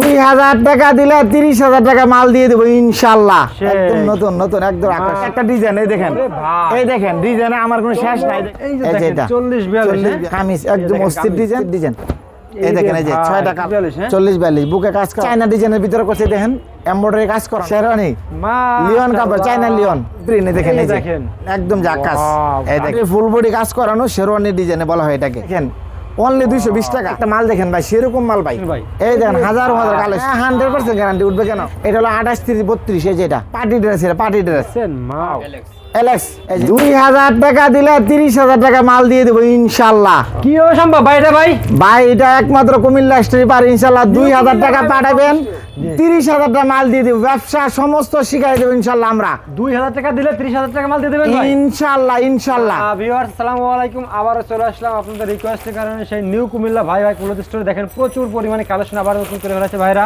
দুই হাজার টাকা দিলে তিরিশ হাজার টাকা মাল দিয়ে দেবো ইনশাল্লাহ। একদম নতুন নতুন একদম আকাশ। একটা ডিজাইন এই দেখেন। এই দেখেন ডিজাইনে আমার কোনো শেষ নাই। এই যে এটা। 40 42 চল্লিশ হ্যাঁ? কামিজ একদম অস্থির ডিজাইন ডিজাইন। এই দেখেন এই যে ছয় টাকা 42 হ্যাঁ? চল্লিশ বিয়াল্লিশ বুকে কাজ করা। চায়না ডিজাইনের ভিতরে করছে দেখেন এমব্রয়ডারি কাজ করা। শেরওয়ানি লিওন কাপড় চায়না লিওন। দেখেন এই যে। দেখেন। একদম জাকাস এই দেখেন। ফুল বডি কাজ করানো শেরওয়ানি ডিজাইনে বলা হয় এটাকে। দেখেন অনলি দুইশো বিশ টাকা। একটা মাল দেখেন ভাই সেরকম মাল ভাই। এই দেখেন হাজার হাজার কালেকশন হান্ড্রেড পার্সেন্ট গ্যারান্টি উঠবে কেন? এটা হলো আঠাশ তিরিশ বত্রিশ এই যে এটা। পার্টি ড্রেস এটা পার্টি ড্রেস দুই হাজার টাকা দিলে তিরিশ হাজার টাকা মাল দিয়ে দেবো ইনশাল্লাহ। কি সম্ভব? ভাই এটা ভাই? ভাই এটা একমাত্র কুমিল্লা স্ট্রিপার ইনশাল্লাহ দুই হাজার টাকা পাঠাবেন। তিরিশ হাজার টাকা মাল দিয়ে দেবো ব্যবসা সমস্ত শিখাই দেবো ইনশাল্লাহ আমরা। দুই হাজার টাকা দিলে ত্রিশ হাজার টাকা মাল দিয়ে দেবেন ইনশাল্লাহ ইনশাল্লাহ। আলাইকুম। আবারও চলে আসলাম আপনাদের রিকোয়েস্টের কারণে। সেই নিউ কুমিল্লা ভাই ভাই স্টোরে দেখেন প্রচুর পরিমাণে কালেকশন আবার নতুন করে ফেলেছে ভাইরা।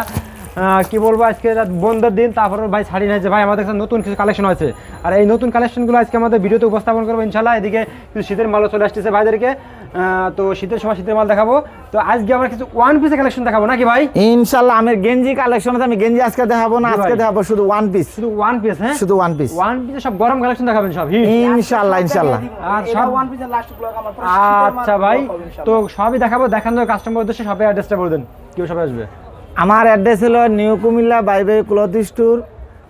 কি বলব আজকে রাত বন্ধের দিন তারপরে ভাই ছাড়ি নাই যে ভাই আমাদের কাছে নতুন কিছু কালেকশন আছে। আর এই নতুন কালেকশনগুলো আজকে আমাদের ভিডিওতে উপস্থাপন করব ইনশাল্লাহ এদিকে কিছু শীতের মালও চলে আসতেছে ভাইদেরকে। তো শীতের সময় শীতের মাল দেখাবো। তো আজকে আমরা কিছু ওয়ান পিসের কালেকশন দেখাবো নাকি ভাই? ইনশাল্লাহ আমি গেঞ্জি কালেকশন আছে আমি গেঞ্জি আজকে দেখাবো না আজকে দেখাবো শুধু ওয়ান পিস শুধু ওয়ান পিস হ্যাঁ? শুধু ওয়ান পিস ওয়ান পিসে সব গরম কালেকশন দেখাবেন সব ইনশাল্লাহ ইনশাল্লাহ আর সব ওয়ান পিসের লাস্ট ব্লগ আমার আচ্ছা ভাই তো সবই দেখাবো দেখানোর কাস্টমার উদ্দেশ্যে সবাই অ্যাড্রেসটা বলে দেন। কেউ সবাই আসবে। আমার অ্যাড্রেস হলো নিউ কুমিল্লা বাইবে ক্লথ স্টোর,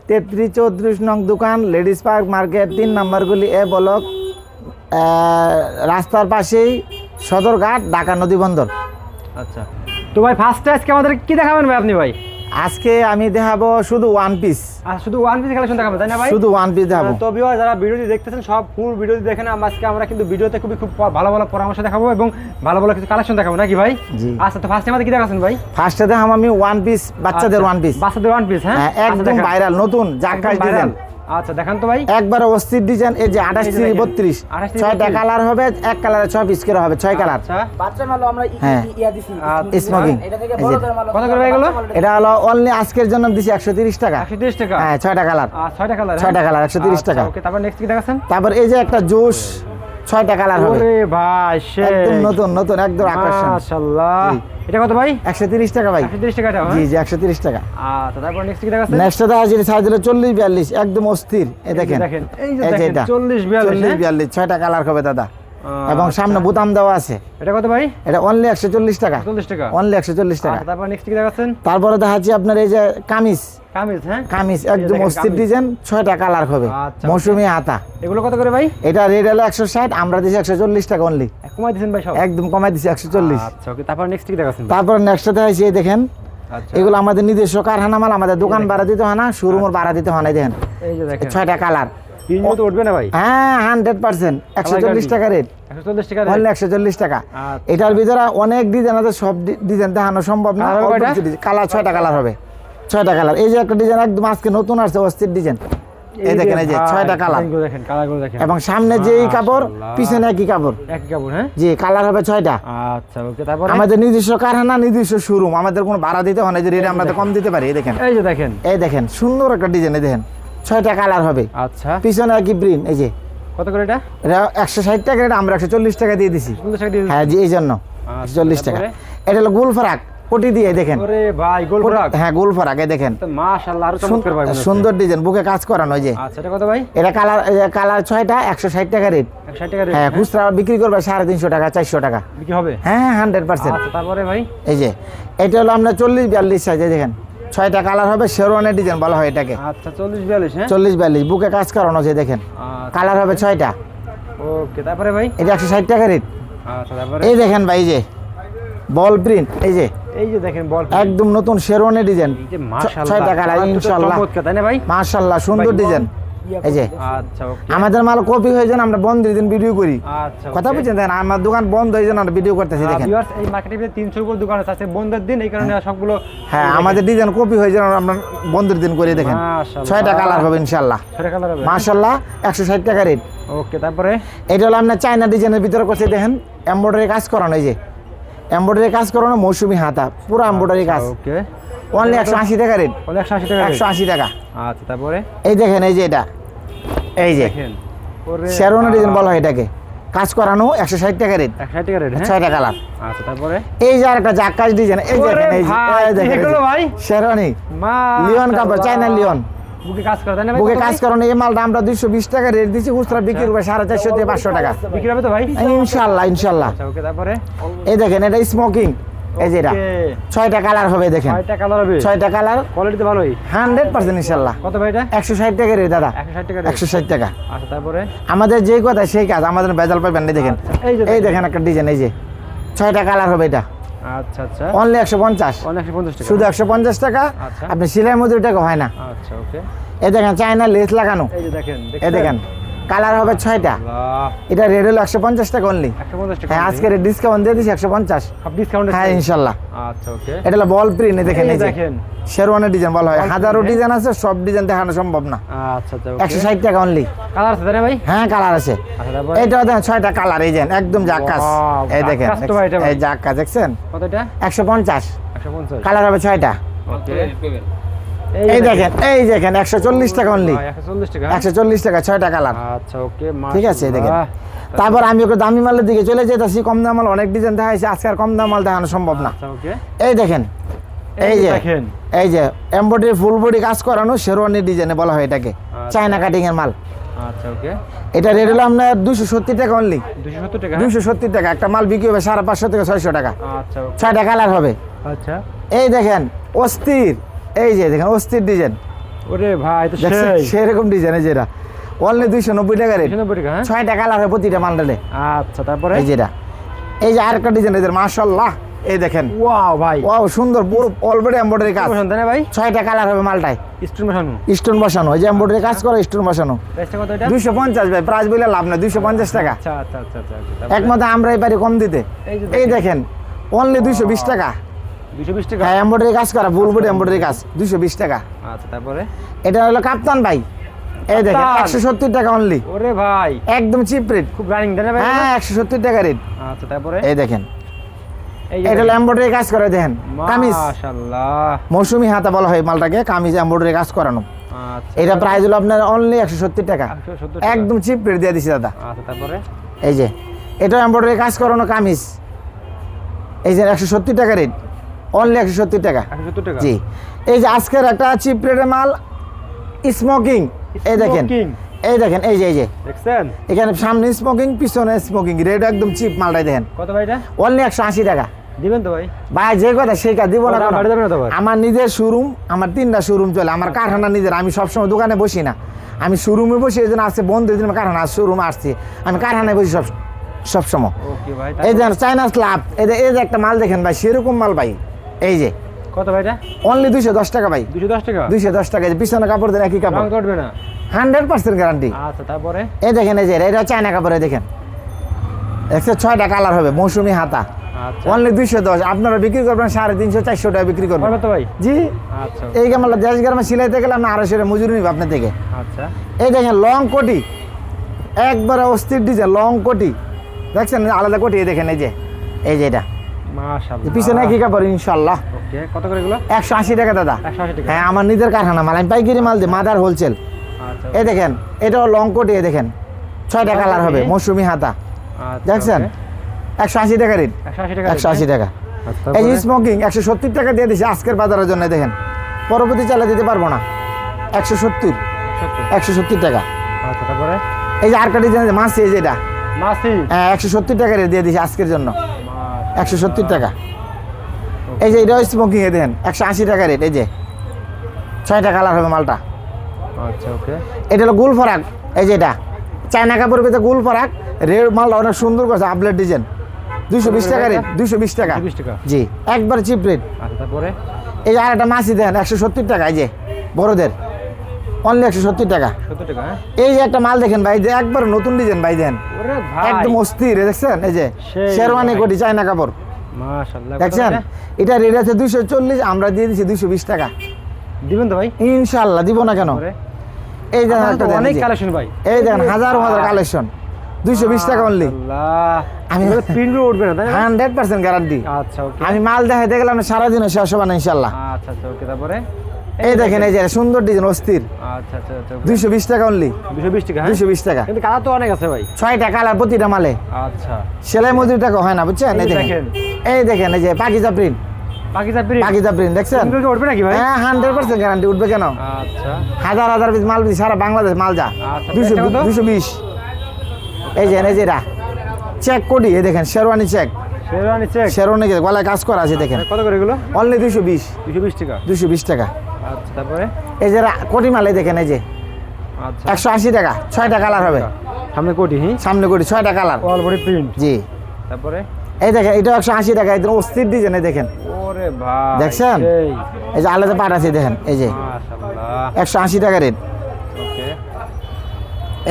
তেত্রিশ চৌত্রিশ নং দোকান, লেডিস পার্ক মার্কেট, তিন নাম্বারগুলি এ ব্লক রাস্তার পাশেই সদরঘাট, ঢাকা নদী বন্দর। আচ্ছা। তো ভাই ফার্স্টে আজকে আমাদের কী দেখাবেন ভাই আপনি ভাই? আজকে আমি দেখাবো শুধু ওয়ান পিস আর শুধু ওয়ান পিস কালেকশন দেখাবেন তাই না ভাই? শুধু ওয়ান পিস দেখাবো। তো ভিউয়ার যারা ভিডিওটি দেখতেছেন সব ফুল ভিডিওটি দেখেন আজকে আমরা কিন্তু ভিডিওতে খুবই খুব ভালো ভালো পরামর্শ দেখাবো এবং ভালো ভালো কিছু কালেকশন দেখাবো নাকি ভাই? জি। আচ্ছা তো ফার্স্টে আমাদের কি দেখাছেন ভাই? ফার্স্টে দেখাম আমি ওয়ান পিস বাচ্চাদের আচ্ছা, ওয়ান পিস বাচ্চাদের ওয়ান পিস হ্যাঁ? হ্যাঁ আচ্ছা, একদম ভাইরাল নতুন viral। ডিজাইন আচ্ছা দেখান তো ভাই। একবার অস্থির ডিজাইন এই যে আঠাশ বত্রিশ। ছয়টা কালার হবে এক কালারে ছয় পিস করে হবে ছয় কালার। আচ্ছা। বাচ্চা মালও আমরা হ্যাঁ। ইয়া আচ্ছা। স্মোকিং এটা কত করে এগুলো? হলো অনলি আজকের জন্য দিছি একশো তিরিশ টাকা। একশো তিরিশ টাকা? হ্যাঁ ছয়টা কালার। ছয়টা কালার ছয়টা colour, 130 টাকা। তারপর নেক্সট কি দেখাচ্ছেন? তারপর এই যে একটা জুস। ছয়টা কালার হবে। ভাই একদম নতুন নতুন একদম আকর্ষণ মাশাআল্লাহ। এটা কত ভাই? একশো তিরিশ টাকা ভাই। টাকা জি জি একশো তিরিশ টাকা। আচ্ছা তারপর নেক্সট কি দেখাচ্ছেন নেক্সট দেখা যাচ্ছে সাইজ হলো চল্লিশ বিয়াল্লিশ একদম অস্থির। দেখেন। এই যে দেখেন হ্যাঁ? ছয়টা কালার হবে দাদা। আচ্ছা। এবং সামনে বোতাম দেওয়া আছে। এটা কত ভাই? এটা অনলি একশো চল্লিশ টাকা। চল্লিশ টাকা। অনলি একশো চল্লিশ টাকা। আচ্ছা তারপর নেক্সট কি দেখাচ্ছেন? তারপরে দেখাচ্ছি আপনার এই যে কামিজ। কামিজ হ্যাঁ? কামিজ একদম দেখেন ডিজাইন ছয়টা কালার হবে। আচ্ছা, মৌসুমি হাতা। এগুলো কত করে ভাই? এটা রেড হলো একশো ষাট আমরা দিচ্ছি একশো চল্লিশ টাকা অনলি কমাই দিয়েছেন ভাই সব? একদম কমাই একশো চল্লিশ। আচ্ছা ওকে তারপর নেক্সট কি দেখাচ্ছেন? তারপর নেক্সট দেখাচ্ছি এই দেখেন। আচ্ছা। এগুলো আমাদের নিজস্ব কারখানা মাল আমাদের দোকান ভাড়া দিতে হয় না শোরুমের ভাড়া দিতে হয় না দেখেন। ছয়টা কালার তিন তো উঠবে না ভাই? হ্যাঁ হান্ড্রেড পার্সেন্ট একশো চল্লিশ টাকা রেট। একশো চল্লিশ টাকা। আচ্ছা। এটার ভিতরে অনেক ডিজাইন আছে সব ডিজাইন দেখানো সম্ভব না। কালার? কালার ছয়টা কালার হবে। ছয়টা কালার। এই যে একটা ডিজাইন একদম আজকে নতুন আসছে অস্থির ডিজাইন এই দেখেন এই যে ছয়টা কালার। দেখেন কালারগুলো দেখেন। এবং সামনে যেই কাপড় পিছনে একই কাপড়। একই কাপড় হ্যাঁ? জি কালার হবে ছয়টা। আচ্ছা ওকে তারপর? আমাদের নিজস্ব কারখানা নিজস্ব শোরুম আমাদের কোনো ভাড়া দিতে হয় না যে রেট আমরা তো কম দিতে পারি এই দেখেন। এই যে দেখেন। এই দেখেন সুন্দর একটা ডিজাইন এই দেখেন। ছয়টা কালার হবে। আচ্ছা। পিছনে আর কি প্রিন্ট এই যে। কত করে এটা? এটা একশো ষাট টাকা এটা আমরা একশো চল্লিশ টাকা দিয়ে দিছি। হ্যাঁ জি এই জন্য। আচ্ছা, চল্লিশ টাকা। এটা হলো গোল ফরাক কোটি দিয়ে দেখেন। ওরে ভাই গোল ফ্রক। হ্যাঁ গোল ফরাক এই দেখেন। মাশাআল্লাহ আরও চমৎকার ভাই সুন্দর ডিজাইন বুকে কাজ করানো ওই যে। আচ্ছা এটা কত ভাই? এটা কালার কালার ছয়টা একশো ষাট টাকা রেট 160 টাকা রেট হ্যাঁ খুচরা বিক্রি করবে সাড়ে তিনশো টাকা চারশো টাকা। বিক্রি হবে? হ্যাঁ হান্ড্রেড পার্সেন্ট আচ্ছা তারপরে ভাই? এই যে এটা হলো আপনার চল্লিশ বিয়াল্লিশ সাইজে দেখেন। ছয়টা কালার হবে শেরওয়ানের ডিজাইন বলা হয় এটাকে। আচ্ছা চল্লিশ বিয়াল্লিশ হ্যাঁ? চল্লিশ বিয়াল্লিশ বুকে কাজ করানো আছে দেখেন। আচ্ছা, কালার হবে ছয়টা। ওকে তারপরে ভাই? এটা একশো ষাট টাকা রেট আচ্ছা তারপরে? এই দেখেন ভাই এই যে বল প্রিন্ট এই যে। এই যে দেখেন বল একদম নতুন শেরওয়ানের ডিজাইন যে ছয়টা কালার ইনশাল্লাহ তাই না ভাই? মাশাল্লাহ সুন্দর ডিজাইন এই যে আচ্ছা আমাদের মাল কপি হয়ে যান আমরা বন্ধের দিন ভিডিও করি। আচ্ছা কথা। বুঝছেন? দেখেন আমার দোকান বন্ধ হয়ে যান আমরা ভিডিও করতেছি দেখেন। এই মার্কেটে তিনশোর উপর দোকান আছে বন্ধের দিন এই কারণে সবগুলো হ্যাঁ আমাদের ডিজাইন কপি হয়ে যান আমরা বন্ধের দিন করে দেখেন। মাশাআল্লাহ। ছয়টা কালার হবে ইনশাল্লাহ ছয়টা কালার হবে। মাশাল্লাহ একশো ষাট টাকা রেট ওকে তারপরে? এটা হলো আপনার চায়না ডিজাইনের ভিতরে করছে দেখেন। এমব্রয়ডারি কাজ করানো এই যে। এমব্রয়ডারি কাজ করানো মৌসুমি হাতা। পুরো এমব্রয়ডারি কাজ। ওকে অনলি একশো আশি টাকা রেট একশো আশি টাকা একশো আশি টাকা। আচ্ছা তারপরে? এই দেখেন এই যে এটা। এই যে। শেরওয়ানি ডিজাইন বলা হয় এটাকে। কাজ করানো একশো ষাট টাকা রেট ষাট টাকা রেট হ্যাঁ? ছয়টা কালার আচ্ছা তারপরে? এই যে একটা জাক্কাস ডিজাইন এই দেখেন এই যে, দেখেন, ভাই? লিওন কাপড় চাইনা লিওন বুকে কাজ করে তাই না ভাই? বুকে কাজ এই মালটা আমরা দুইশো বিশ টাকা রেট দিচ্ছি খুচরা বিক্রি করবে সাড়ে চারশো থেকে পাঁচশো টাকা। বিক্রি হবে তো ভাই? ইনশাল্লাহ ইনশাল্লাহ। আচ্ছা ওকে তারপরে? এই দেখেন এটা স্মোকিং এই যে এটা ছয়টা কালার হবে দেখেন। ছয়টা কালার হবে। ছয়টা কালার কোয়ালিটি তো ভালোই। হান্ড্রেড পার্সেন্ট ইনশাল্লাহ। কত ভাই এটা? একশো ষাট টাকা রেট দাদা। একশো ষাট টাকা আচ্ছা তারপরে? আমাদের যে কথা সেই কাজ আমাদের বেজাল পাইবেন দেখেন। আচ্ছা, এই দেখেন। একটা ডিজাইন এই যে। ছয়টা কালার হবে এটা। আচ্ছা আচ্ছা। অনলি একশো পঞ্চাশ। শুধু একশো পঞ্চাশ টাকা। আচ্ছা। আপনি সিলাই মজুরি টাকা হয় না। আচ্ছা ওকে। এই দেখেন চায়না লেস লাগানো। এই যে দেখেন এই দেখেন। কালার হবে ছয়টা। এটা রেড হলো একশো পঞ্চাশ টাকা অনলি হ্যাঁ আজকের ডিসকাউন্ট দিয়ে দিচ্ছি একশো পঞ্চাশ। ডিসকাউন্ট হ্যাঁ ইনশাল্লাহ। আচ্ছা ওকে এটা হলো বল প্রিন্ট দেখেন শেরওয়ানের ডিজাইন বলা হয়। হাজারো ডিজাইন আছে সব ডিজাইন দেখানো সম্ভব না। আচ্ছা আচ্ছা একশো ষাট টাকা অনলি কালার আছে ভাই? হ্যাঁ কালার আছে। তারপরে? দেখেন ছয়টা কালার এই যে একদম Wow, এই দেখেন এটা। এই জাক্কাস দেখছেন? কত এটা একশো পঞ্চাশ। কালার হবে ছয়টা। ওকে এই দেখেন। এই দেখেন একশো চল্লিশ টাকা অনলি একশো চল্লিশ টাকা? চল্লিশ টাকা কালার আচ্ছা ওকে ঠিক আছে দেখেন। তারপর আমি ওকে দামি মালের দিকে চলে যেতেছি কম দাম মাল অনেক ডিজাইন দেখাইছে আজকে আর কম দাম মাল দেখানো সম্ভব না। আচ্ছা এই দেখেন এই যে এই যে এমব্রয়ডারি ফুল বডি কাজ করানো শেরওয়ানি ডিজাইনে বলা হয় এটাকে। চায়না কাটিং এর মাল। আচ্ছা ওকে। এটা রেট হলো আপনার দুশো সত্তর টাকা অনলি দুশো সত্তর টাকা? একটা মাল বিক্রি হবে সাড়ে পাঁচশো থেকে ছয়শো টাকা। আচ্ছা ছয়টা কালার হবে। আচ্ছা। এই দেখেন অস্থির। এই যে দেখেন অস্থির ডিজাইন ওরে ভাই তো সেই। সেরকম ডিজাইন এই যেটা অনলি দুইশো নব্বই টাকা রেট দুশো নব্বই টাকা হ্যাঁ? ছয়টা কালার হবে প্রতিটা মালটালে আচ্ছা তারপরে? এই যেটা এই যে আরেকটা ডিজাইন এদের মাশাল্লাহ এই দেখেন। ওয়াও ভাই। ওয়াও সুন্দর পুরো অলরেডি এমব্রয়ডারি কাজ। পছন্দ না ভাই? ছয়টা কালার হবে মালটায়। স্টোন বসানো। স্টোন বসানো। এই যে এমব্রয়ডারি কাজ করে স্টোন বসানো। প্রাইসটা কত এটা? দুইশো পঞ্চাশ ভাই প্রাইস বলে লাভ নাই দুইশো পঞ্চাশ টাকা। আচ্ছা আচ্ছা আচ্ছা আচ্ছা আচ্ছা, একমাত্র আমরাই পারি কম দিতে। এই এই দেখেন অনলি দুইশো বিশ টাকা। দুশো বিশ টাকা? হ্যাঁ এমব্রয়ডারি কাজ করা এমব্রয়ডারি কাজ টাকা। আচ্ছা তারপরে? এটা হলো কাপ্তান ভাই। এই দেখেন কাপ্তান। একশো সত্তর টাকা অনলি ওরে ভাই। একদম চিপ রেট খুব রানিং তাই ভাই হ্যাঁ টাকা রেট আচ্ছা তারপরে? এই দেখেন। এটা হলো এমব্রয়ডারি কাজ করে দেখেন কামিজ। মাশাআল্লাহ। মৌসুমি হাতা বলা হয় মালটাকে কামিজ এমব্রয়ডারি কাজ করানো। আচ্ছা। এটা প্রাইস হলো আপনার অনলি একশো সত্তর টাকা। 170 টাকা। একদম চিপ রেট দিয়ে দিছি দাদা। আচ্ছা তারপরে? এই যে এটা এমব্রয়ডারি কাজ করানো কামিজ। এই যে একশো সত্তর টাকা রেট অনলি একশো সত্তর টাকা। জি। এই যে আজকের একটা চিপ রেটের মাল স্মোকিং এই দেখেন এই দেখেন এই যে এই যে। দেখছেন? এখানে সামনে স্মোকিং পিছনে স্মোকিং রেট একদম চিপ মালটাই দেখেন। কত ভাই এটা? অনলি একশো আশি টাকা। দিবেন তো ভাই। ভাই যে কথা সেই কাজ দিব না? আমার নিজের শোরুম আমার তিনটা শোরুম চলে আমার কারখানা নিজের আমি সবসময় দোকানে বসি না। আমি শোরুমে বসি এই জন্য আসছে বন্ধু এই জন্য কারখানা শোরুমে আসছি। আমি কারখানায় বসি সব সবসময়। এই? যে চাইনা যে এই যে একটা মাল দেখেন ভাই সেরকম মাল ভাই। এই যে। কত ভাই এটা অনলি দুইশো দশ টাকা ভাই। দুশো দশ টাকা? দুইশো দশ টাকা পিছনে কাপড় দেন একই কাপড়। করবে না। হান্ড্রেড পার্সেন্ট গ্যারান্টি আচ্ছা তারপরে? এই দেখেন এই যে এটা চায়না কাপড়ে দেখেন। একশো ছয়টা কালার হবে মৌসুমি হাতা। আচ্ছা। অনলি দুইশো দশ আপনারা বিক্রি করবেন সাড়ে তিনশো চারশো টাকা বিক্রি করবেন। ভাই? জি। আচ্ছা। এই গামলা দেশ গ্রামে সিলাইতে গেলে আপনি আড়াইশো টাকা মজুরি নিব আপনার থেকে। আচ্ছা। এই দেখেন লং কোটি। একবারে অস্থির ডিজাইন লং কোটি। দেখছেন? আলাদা কোটি এই দেখেন এই যে। এই যে এটা। পিছনে কি কাপড় ইনশাল্লাহ কত করে এগুলো? একশো আশি টাকা দাদা। হ্যাঁ আমার নিজের কারখানা মাল আমি পাইকারি মাল দিই মাদার হোলসেল। আচ্ছা এই দেখেন এটাও লং কোটি এই দেখেন ছয়টা Long কালার হবে কোটি? মৌসুমি হাতা। আচ্ছা, দেখছেন? একশো আশি টাকা রেট। একশো আশি টাকা আশি আচ্ছা, এই স্মোকিং একশো সত্তর টাকা দিয়ে দিছি আজকের বাজারের জন্য দেখেন। পরবর্তী চালা দিতে পারব না। একশো সত্তর। একশো সত্তর টাকা। এই যে আরেকটা ডিজাইন মাছ এই যে এটা। হ্যাঁ একশো সত্তর টাকা রেট দিয়ে দিছি আজকের জন্য। একশো সত্তর টাকা। এই যে স্মোকিং এ দেখেন একশো আশি টাকা রেট এই যে। ছয়টা কালার হবে মালটা। আচ্ছা ওকে। এটা হলো গুল ফরাক এই যে এটা। চায়না কাপড় পেতে গুল ফরাক রেড মালটা অনেক সুন্দর করছে আপলেট ডিজাইন দুইশো বিশ টাকা রেট দুইশো বিশ টাকা। জি একবার চিপ রেট তারপরে? এই যে আর একটা মাছি দেন একশো সত্তর টাকা এই যে বড়দের। অনলি একশো সত্তর টাকা। হ্যাঁ? এই যে একটা মাল দেখেন ভাই যে একবার নতুন ডিজাইন ভাই দেন একদম অস্থির দেখছেন? এই যে শেরওয়ানি কোটি চায়না কাপড়। দেখছেন? এটা? রেট আছে দুইশো চল্লিশ আমরা দিয়ে দিচ্ছি দুইশো বিশ টাকা। দিবেন তো ভাই? ইনশাল্লাহ দিব না কেন? এই দেখেন অনেক কালেকশন ভাই। এই দেখেন হাজার হাজার কালেকশন দুইশো বিশ টাকা অনলি আমি- প্রিন্ট উঠবে না হান্ড্রেড পার্সেন্ট গ্যারান্টি আচ্ছা আমি মাল দেখাইতে গেলাম সারাদিন শেষ হবে না ইনশাল্লাহ আচ্ছা আচ্ছা ওকে তারপরে? এই দেখেন এই যে সুন্দর ডিজাইন অস্থির। আচ্ছা আচ্ছা আচ্ছা টাকা অনলি টাকা হ্যাঁ? টাকা। কিন্তু কালার তো অনেক আছে ভাই। ছয়টা কালার প্রতিটা মালে। আচ্ছা। সেলাই মজুরি টাকা হয় না বুঝছেন? এই দেখেন। এই দেখেন এই যে Pakiza print Pakiza print Pakiza print দেখছেন? উঠবে নাকি ভাই? হ্যাঁ হান্ড্রেড পার্সেন্ট গ্যারান্টি উঠবে কেন? আচ্ছা। হাজার হাজার পিস মাল সারা বাংলাদেশ মাল যা। আচ্ছা, দুশো প্রাইসটা কত? দুশো বিশ। এই যে এই যে চেক করি এই দেখেন শেরওয়ানি চেক শেরওয়ানি চেক শেরওয়ানি গলায় কাজ করা আছে দেখেন। কত করে এগুলো? অনলি দুশো বিশ। দুশো বিশ টাকা। দুশো বিশ টাকা। আচ্ছা তারপরে? এই যে কোটি মাল দেখেন এই যে। আচ্ছা। একশো আশি টাকা ছয়টা কালার হবে। সামনে কোটি হি সামনে কোটি ছয়টা কালার। অল বডি প্রিন্ট জি। তারপরে? এই দেখেন এটা একশো আশি টাকা একদম অস্থির ডিজাইন দেখেন। ওরে ভাই দেখছেন? এই যে আলাদা পাট আছে দেখেন এই যে। একশো আশি টাকা রেট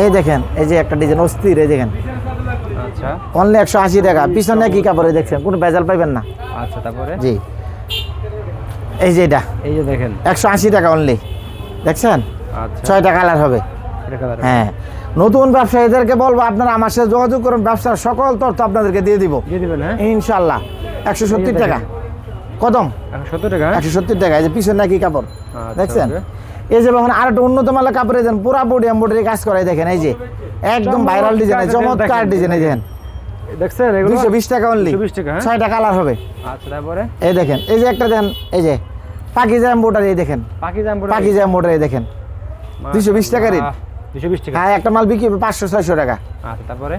এই দেখেন এই যে একটা ডিজাইন অস্থির এই দেখেন। আচ্ছা। অনলি একশো আশি টাকা। পিছনে কি কাপড়ে দেখছেন কোনো বেজাল পাইবেন না। আচ্ছা তারপরে? জি। এই যে এটা। এই যে দেখেন। একশো আশি টাকা অনলি দেখছেন? আচ্ছা। ছয়টা কালার হবে। হ্যাঁ। নতুন ব্যবসায়ীদেরকে বলব আপনারা আমার সাথে যোগাযোগ করুন ব্যবসার সকল তথ্য আপনাদেরকে দিয়ে দিব। দিয়ে দিবেন হ্যাঁ? ইনশাল্লাহ একশো সত্তর টাকা। কদম? সত্তর টাকা হ্যাঁ? একশো সত্তর টাকা। এই যে পিছনে নাকি কাপড়? আচ্ছা, দেখছেন? এই যে এখন আর একটা উন্নত মানের কাপড়ে দেন পুরা বডি এম্বয়ডারি কাজ করে দেখেন এই যে। একদম ভাইরাল ডিজাইন চমৎকার ডিজাইন এই দেখেন। দেখছেন এগুলো? দুশো বিশ টাকা অনলি 220 টাকা, হ্যাঁ? ছয়টা কালার হবে। আচ্ছা তারপরে? এই দেখেন এই যে একটা দেখেন এই যে। পাকিজা এম্বয়ডারি এই দেখেন। পাখি জাম পাকিজা এম্বয়ডারি দেখেন। 220 টাকা রেট দুশো বিশ টাকা হ্যাঁ একটা মাল বিক্রি হবে পাঁচশো ছয়শো টাকা। আচ্ছা তারপরে?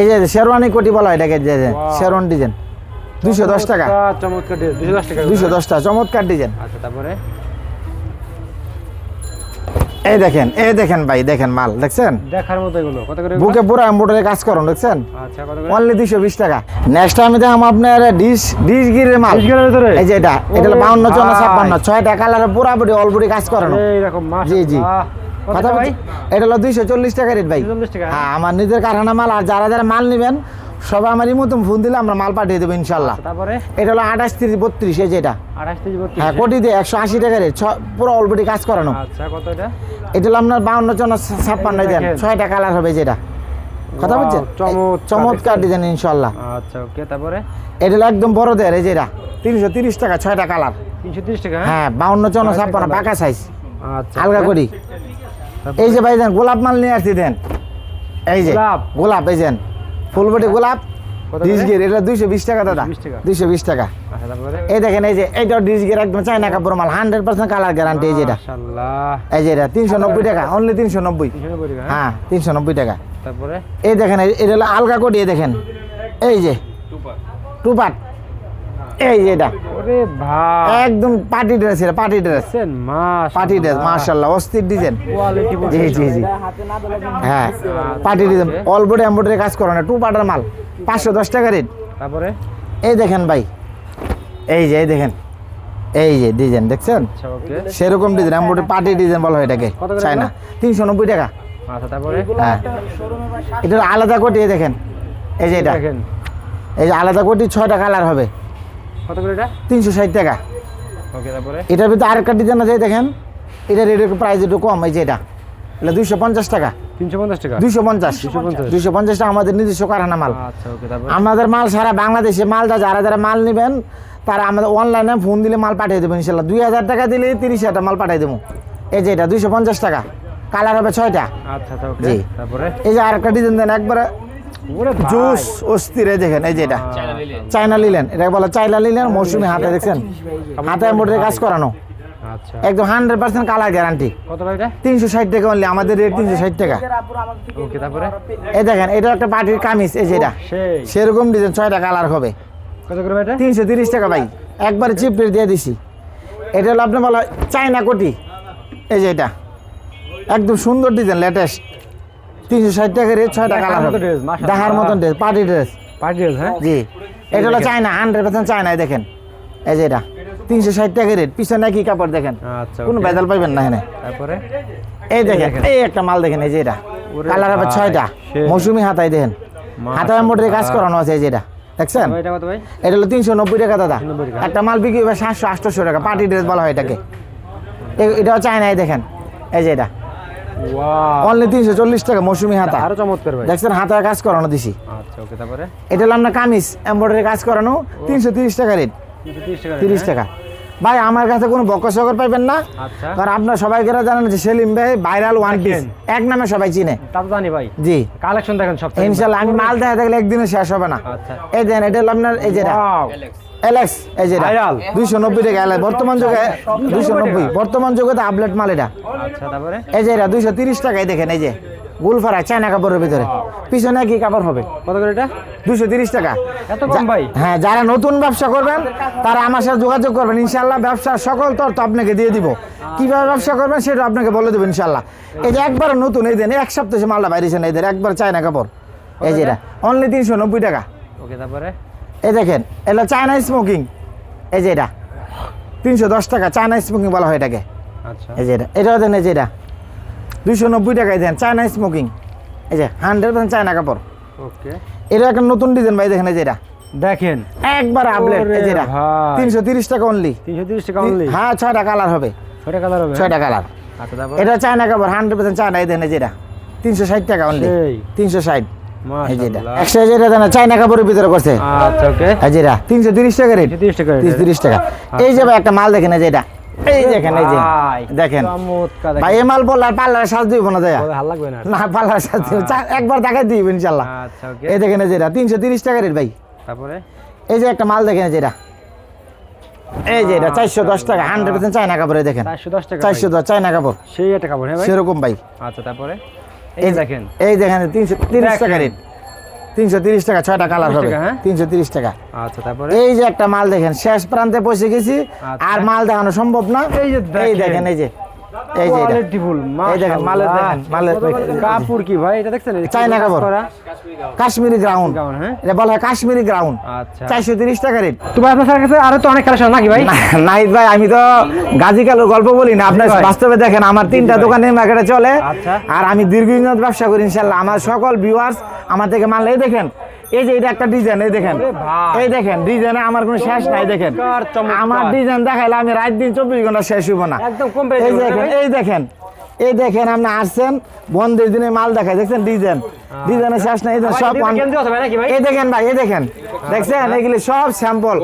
এই যে শেরওয়ানি কোটি বলা হয় এটাকে যে শেরওয়ান ডিজাইন দুশো দশ টাকা। চমৎকার, দুশো দশ টাকা দুশো দশ টাকা চমৎকার ডিজাইন আচ্ছা তারপরে? এই দেখেন এই দেখেন ভাই দেখেন মাল দেখছেন? দেখার মতো এগুলো। কত করে বুকে পুরো এম্বয়ডারি কাজ করুন দেখছেন? আচ্ছা কত করে? অনলি দুশো বিশ টাকা। নেক্সট আমি দেখাম আপনার গিরের মাল। বিশ গ্রামের ভিতরে? এই যে এটা এটা হলো ওরে বাউন্ন চুয়ান্ন ভাই। ছাপ্পান্ন ছয়টা কালারে পুরা বডি অল বডি কাজ করানো। এইরকম মাস জি, জি। কথা ভাই? এটা হলো দুইশো চল্লিশ টাকা রেট ভাই। 240 টাকা? হ্যাঁ আমার নিজের কারখানা মাল আর যারা যারা মাল নেবেন সবাই আমার মতন ফোন দিলে আমরা মাল পাঠিয়ে দেবো ইনশাল্লাহ আচ্ছা, তারপরে? এটা হলো আঠাশ তিরিশ বত্রিশ এই যেটা হ্যাঁ কোটি দিয়ে একশো আশি টাকা রেট পুরো অলরেডি কাজ করানো। আচ্ছা এটা? হলো আপনার বাউন্ন চন্ন ছাপ্পান্ন দেন ছয়টা কালার হবে যেটা কথা বলছেন? চমৎকার ডিজাইন ইনশাল্লাহ আচ্ছা ওকে তারপরে? এটা হলো একদম বড় দেয় এই যেটা তিনশো তিরিশ টাকা ছয়টা কালার তিনশো তিরিশ টাকা হ্যাঁ? হ্যাঁ বাউন্ন ছয়টা ছাপ্পান্ন পাকা সাইজ আচ্ছা আলগা করি। এই যে ভাই দেন গোলাপ মাল নিয়ে আসছি দেন। এই যে গোলাপ? গোলাপ এই যেন ফুলবটি গোলাপ? ডিসগির এটা দুইশো বিশ টাকা দাদা। 220 দুইশো বিশ টাকা। এই দেখেন এই যে ডিসগির একদম চায়না কাপড় মাল হান্ড্রেড পার্সেন্ট কালার গ্যারান্টি এই যে এটা। এই যে এটা তিনশো নব্বই টাকা অনলি তিনশো নব্বই। টাকা হ্যাঁ? তিনশো নব্বই টাকা। তারপরে? এই দেখেন এই- এটা হলো আলগা কোটি দেখেন। এই যে টু পাট এই যে এটা। ওরে ভাই একদম পার্টি ড্রেস এটা পার্টি ড্রেস। পার্টি ড্রেস মার্শাল্লাহ অস্থির ডিজাইন। কোয়ালিটি জি জি জি। হ্যাঁ party design all body embroidery কাজ করো না টু পার্টার মাল পাঁচশো দশ টাকা রেট তারপরে? এই দেখেন ভাই এই যে এই দেখেন। এই যে ডিজাইন দেখছেন? আচ্ছা ওকে। সেরকম ডিজাইন এমব্রয়ডারি পার্টি ডিজাইন বলা হয় এটাকে কত চাই না তিনশো নব্বই টাকা। আচ্ছা তারপরে? হ্যাঁ। এটা আলাদা কোটি দেখেন। এই যে এটা। দেখেন। এই যে আলাদা কোটি ছয়টা কালার হবে। কত করে এটা? তিনশো ষাট টাকা। ওকে তারপরে? এটার ভিতরে আরেকটা ডিজাইন আছে দেখেন। এটা রেট একটু প্রাইস একটু কম এই যে এটা। এটা দুইশো পঞ্চাশ টাকা। তিনশো পঞ্চাশ টাকা? দুইশো পঞ্চাশ। দুইশো পঞ্চাশ। টাকা আমাদের নিজস্ব কারখানা মাল। আচ্ছা আমাদের মাল সারা বাংলাদেশে মাল যা যারা যারা মাল নেবেন তারা আমাদের অনলাইনে ফোন দিলে মাল পাঠিয়ে দেবেন ইনশাল্লাহ। দুই হাজার টাকা দিলে তিরিশ হাজার মাল পাঠিয়ে দেবো। এই যে এটা দুইশো পঞ্চাশ টাকা। কালার হবে ছয়টা। আচ্ছা আচ্ছা জি। তারপরে? এই যে আরেকটা ডিজাইন দেন একবারে জুস অস্থির দেখেন এই যে এটা। China linen. এটা বলে চায়না লিলেন মৌসুমি হাতে দেখছেন? হাতে এমব্রয়ডারি কাজ করানো। আচ্ছা। একদম হান্ড্রেড পার্সেন্ট কালার গ্যারান্টি কত ভাই এটা? তিনশো ষাট টাকা অনলি আমাদের রেট তিনশো ষাট টাকা। এই দেখেন এটা একটা পার্টির কামিজ এই যেটা সেই। সেরকম ডিজাইন ছয়টা কালার হবে। কত করে ভাই এটা? তিনশো তিরিশ টাকা ভাই। একবারে চিপ রেট দিয়ে দিছি। এটা হলো আপনি বলা চায়না কোটি। এই যে এটা। একদম সুন্দর ডিজাইন লেটেস্ট তিনশো ষাট টাকা রেট মাশাআল্লাহ। দেখার মতন ড্রেস পার্টি ড্রেস পার্টি হ্যাঁ? জি। এটা হলো চায়না হান্ড্রেড পার্সেন্ট চায়নায় দেখেন। এই যে এটা। তিনশো ষাট টাকা রেট। পিছনে কি কাপড় দেখেন। আচ্ছা কোনো বেদাল পাইবেন না এখানে। তারপরে? এই দেখেন। এই একটা মাল দেখেন এই যে এটা। কালার ছয়টা। মৌসুমি হাতায় দেখেন। হাতায় এমব্রয়ডারি কাজ করানো আছে এই যে এটা। দেখছেন? এটা এটা হলো তিনশো নব্বই টাকা দাদা। একটা মাল বিক্রি হবে সাতশো আটশোশো টাকা। পার্টি ড্রেস বলা হয় এটাকে। এ- এটাও চায়নায় দেখেন। এই যে এটা। অনলি তিনশো চল্লিশ টাকা মৌসুমি হাতা। আরও চমৎকার ভাই। দেখছেন হাতায় কাজ করানো দিছি। আচ্ছা ওকে তারপরে? এটা হলো আপনার কামিজ এমব্রয়ডারি কাজ করানো তিনশো তিরিশ টাকা রেট। তিরিশ টাকা হ্যাঁ? টাকা। ভাই আমার কাছে কোনো বকর পাইবেন না। আচ্ছা। কারণ আপনার সবাই কেরা জানেন যে সেলিম ভাই ভাইরাল ওয়ান পিস এক নামে সবাই চিনে। তা তো জানি ভাই। জি। কালেকশন দেখেন সব ইনশাল্লাহ আমি মাল দেখা থাকলে একদিনে শেষ হবে না। আচ্ছা। এই দেন এটা হলো আপনার এই যেটা এই যেটা দুইশো নব্বই টাকা এলেক্স বর্তমান যুগে দুইশো নব্বই বর্তমান যুগে তো আপডেট মাল এটা। আচ্ছা তারপরে? এই যে এটা দুইশো তিরিশ টাকায় দেখেন এই যে গুলফারা চায়না কাপড়ের ভিতরে। পিছনে কি কাপড় হবে? কত করে এটা? দুইশো তিরিশ টাকা। এত কম ভাই? হ্যাঁ যারা নতুন ব্যবসা করবেন তারা আমার সাথে যোগাযোগ করবেন ইনশাল্লাহ ব্যবসার সকল তথ্য আপনাকে দিয়ে দিব। কীভাবে ব্যবসা করবেন সেটা আপনাকে বলে দেবো ইনশাল্লাহ এই যে একবার নতুন এই দেন এক সপ্তাহে মালটা বাইরেছেন এই দেন একবার চায়না কাপড়। এই যে এটা অনলি তিনশো নব্বই টাকা। ওকে তারপরে? এই দেখেন এটা চায়না স্মোকিং এই যে এটা। তিনশো দশ টাকা চায়না স্মোকিং বলা হয় এটাকে। আচ্ছা। এই যে এটা। এটাও দেন এই যে এটা। দুইশো নব্বই টাকায় দেন চায়না স্মোকিং এই যে হান্ড্রেড পার্সেন্ট চায়না কাপড়। ওকে। এটা একটা নতুন ডিজাইন ভাই দেখেন এই যে এটা। দেখেন। একবার আপলেট এই যে এটা। তিনশো তিরিশ টাকা অনলি তিনশো তিরিশ টাকা অনলি হ্যাঁ ছয়টা কালার হবে। ছয়টা কালার হবে? ছয়টা কালার আচ্ছা এটা চায়না কাপড় হান্ড্রেড পার্সেন্ট চায়না এই দেন এই যে এটা। তিনশো ষাট টাকা অনলি তিনশো ষাট। একশো যেটা দেন চায়না কাপড়ের ভিতরে করছে আচ্ছা ওকে এই যে এটা তিনশো তিরিশ টাকা রেট তিরিশ টাকা তিরিশ তিরিশ টাকা এই যে একটা মাল দেখেন এই যে এটা এই দেখেন এই যে দেখেন ভাই এই মাল বললে পার্লারে সাজ দিব না দেয়া দেখেন। ভালো লাগবে না না পার্লারে সাজ দিব একবার দেখাই দিব ইনশাল্লাহ আচ্ছা এই দেখেন এই যে তিনশো তিরিশ টাকা রেট ভাই তারপরে এই যে একটা মাল দেখেন এই যে এটা এই যে এটা চারশো দশ টাকা হান্ড্রেড পার্সেন্ট চায়না কাপড় দেখেন চারশো দশ চায়না কাপড় সেই একটা কাপড় হ্যাঁ সেরকম ভাই আচ্ছা তারপরে এই দেখেন এই দেখেন তিনশো তিরিশ। টাকা রেট তিনশো তিরিশ টাকা ছয়টা কালার হবে হ্যাঁ? তিনশো তিরিশ টাকা আচ্ছা তারপরে এই যে একটা মাল দেখেন শেষ প্রান্তে পৌঁছে গেছি আচ্ছা। আর মাল দেখানো সম্ভব না এই যে এই। দেখেন এই যে এই যে এই দেখেন, মালের দেখেন, মালের- কাপড় কি ভাই এটা দেখছেন? কাজ কাপড়। কাশ্মীরি গ্রাউন্ড হ্যাঁ? এটা বলা হয় কাশ্মীরি গ্রাউন্ড আচ্ছা। চারশো তিরিশ টাকা রেট তো ভাই আপনার কাছে আরও তো অনেক কালেকশন নাকি ভাই? ভাই আমি তো গাজী কালোর গল্প বলি না। আপনার বাস্তবে দেখেন আমার তিনটা দোকানে মার্কেটে চলে। আচ্ছা। আর আমি দীর্ঘদিন ব্যবসা করি ইনশাল্লাহ আমার সকল ভিউয়ার্স আমার থেকে এই দেখেন। এই যে এটা একটা ডিজাইন এই দেখেন। এই দেখেন ডিজাইনে আমার কোনো শেষ নাই দেখেন। আমার ডিজাইন দেখাইলে আমি রাত দিন চব্বিশ ঘণ্টা শেষ হইব না। একদম এই দেখেন এই দেখেন এই দেখেন আপনি আসছেন বন্ধের দিনে মাল দেখায় দেখছেন ডিজাইন ডিজাইনের শেষ নাই সব? এই দেখেন ভাই এই দেখেন। দেখছেন? এগুলি সব স্যাম্পল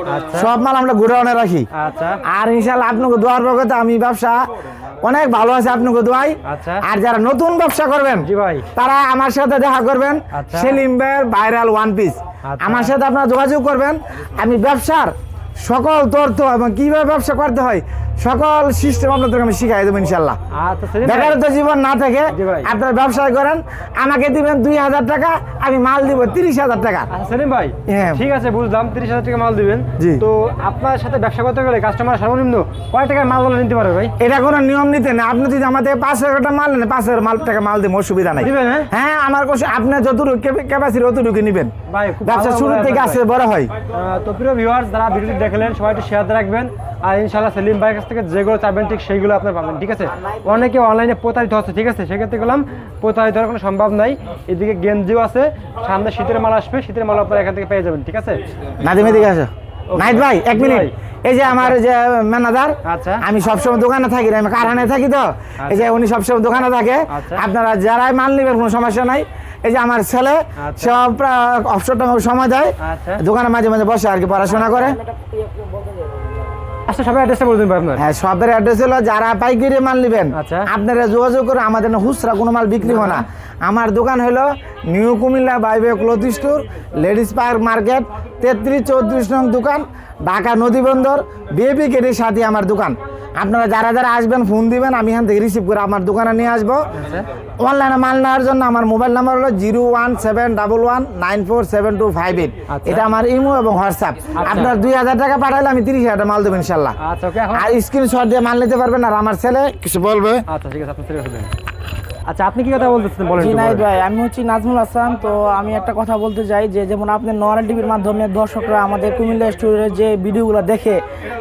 সব মাল আমরা গোডাউনে রাখি। আচ্ছা। আর ইনশাল্লাহ আপনাকে দোয়ার বগতে আমি ব্যবসা অনেক ভালো আছে আপনাকে দোয়াই আচ্ছা। আর যারা নতুন ব্যবসা করবেন ভাই তারা আমার সাথে দেখা করবেন আচ্ছা। সেলিম ভাইয়ের ভাইরাল ওয়ান পিস আচ্ছা। আমার সাথে আপনারা যোগাযোগ করবেন আমি ব্যবসার সকল তথ্য এবং কীভাবে ব্যবসা করতে হয় সকল সিস্টেম আপনাদেরকে আমি শিখাই দেবো ইনশাল্লাহ আচ্ছা বেকার তো জীবন না থেকে আপনারা ব্যবসায় করেন আমাকে দিবেন দুই হাজার টাকা আমি মাল দিব তিরিশ হাজার টাকা। আচ্ছা সেলিম ভাই হ্যাঁ। ঠিক আছে বুঝলাম তিরিশ হাজার টাকা মাল দিবেন। তো আপনার সাথে ব্যবসা করতে গেলে কাস্টমার সর্বনিম্ন কয় টাকার মাল বলে নিতে পারবে ভাই? এটা কোনো নিয়ম নিতে না আপনি যদি আমাদের পাঁচ হাজার টাকা মাল নেন পাঁচ হাজার মাল টাকা মাল দেবো অসুবিধা নাই। দিবেন হ্যাঁ? হ্যাঁ আমার কাছে আপনার যতটুকু ক্যাপাসিটি অতটুকু নেবেন। ভাই ব্যবসা শুরু থেকে আসে বড় হয়। তো প্রিয় ভিউয়ার্স যারা ভিডিওটি দেখলেন সবাই একটু শেয়ার রাখবেন। আর ইনশাল্লাহ সেলিম ভাইয়ের কাছ থেকে যেগুলো চাইবেন ঠিক সেইগুলো আপনার পাবেন ঠিক আছে? অনেকে অনলাইনে প্রতারিত হচ্ছে ঠিক আছে? সেক্ষেত্রে গেলাম প্রতারিত হওয়ার কোনো সম্ভব নাই। এদিকে গেঞ্জিও আছে সামনে শীতের মাল আসবে শীতের মাল আপনারা এখান থেকে পেয়ে যাবেন ঠিক আছে? নাদিম এদিকে আসো। নাইট ভাই এক মিনিট। এই যে আমার যে ম্যানেজার আচ্ছা। আমি সবসময় দোকানে থাকি না আমি কারখানায় থাকি তো। এই যে উনি সবসময় দোকানে থাকে। আচ্ছা। আপনারা যারাই মাল নেবেন কোনো সমস্যা নাই। এই যে আমার ছেলে আচ্ছা। সব অবসরটা সময় দেয়। আচ্ছা। দোকানে মাঝে মাঝে বসে আর কি পড়াশোনা করে। আচ্ছা সবার অ্যাড্রেসটা বলে দিন ভাই আপনার। হ্যাঁ সবার অ্যাড্রেস হলো যারা পাইকারি মাল নেবেন আচ্ছা। আপনারা যোগাযোগ করে আমাদের হুসরা কোনো মাল বিক্রি হয় না। আমার দোকান হলো new Comilla বাইবে cloth store ladies park market তেত্রিশ চৌত্রিশ নং দোকান ঢাকা নদী বন্দর বিএপি গেটের সাথে আমার দোকান। আপনারা যারা যারা আসবেন ফোন দিবেন আমি এখান থেকে রিসিভ করে আমার দোকানে নিয়ে আসব। আচ্ছা। অনলাইনে মাল নেওয়ার জন্য আমার মোবাইল নাম্বার হলো zero one seven double one nine four seven two five eight আচ্ছা। এটা আমার ইমো এবং হোয়াটসঅ্যাপ। আপনার দুই হাজার টাকা পাঠালে আমি তিরিশ হাজার মাল দেবো ইনশাল্লাহ। আচ্ছা আর স্ক্রিনশট দিয়ে মাল নিতে পারবেন আর আমার ছেলে কিছু বলবে। আচ্ছা ঠিক আছে আপনি। আচ্ছা আপনি কি কথা বলতেছেন? বলেন জি একটু ভাই আমি হচ্ছি নাজমুল হাসান তো আমি একটা কথা বলতে চাই যে যেমন আপনি নোয়ারা টিভির মাধ্যমে দর্শকরা আমাদের কুমিল্লা স্টোরের যে ভিডিওগুলো দেখে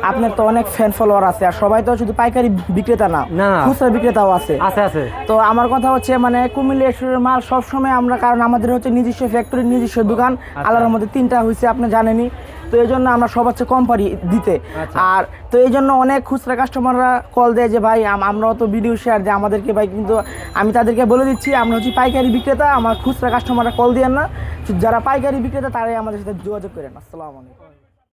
আপনার তো অনেক ফ্যান ফলোয়ার আছে আর সবাই তো শুধু পাইকারি বিক্রেতা না। খুচরা বিক্রেতাও আছে। আছে আছে। তো আমার কথা হচ্ছে মানে কুমিল্লা স্টোরের মাল সবসময় আমরা কারণ আমাদের হচ্ছে নিজস্ব ফ্যাক্টরি নিজস্ব দোকান আলাদার মধ্যে তিনটা হয়েছে আপনি জানেনই। তো এই জন্য আমরা সব হচ্ছে কম পারি দিতে। আচ্ছা। আর তো এই জন্য অনেক খুচরা কাস্টমাররা কল দেয় যে ভাই আম- আমরাও তো ভিডিও শেয়ার দিই আমাদেরকে ভাই কিন্তু আমি তাদেরকে বলে দিচ্ছি আমরা হচ্ছি পাইকারি বিক্রেতা আমার খুচরা কাস্টমাররা কল দিয়ে না। যারা পাইকারি বিক্রেতা তারাই আমাদের সাথে যোগাযোগ করেন। আসসালামু আলাইকুম।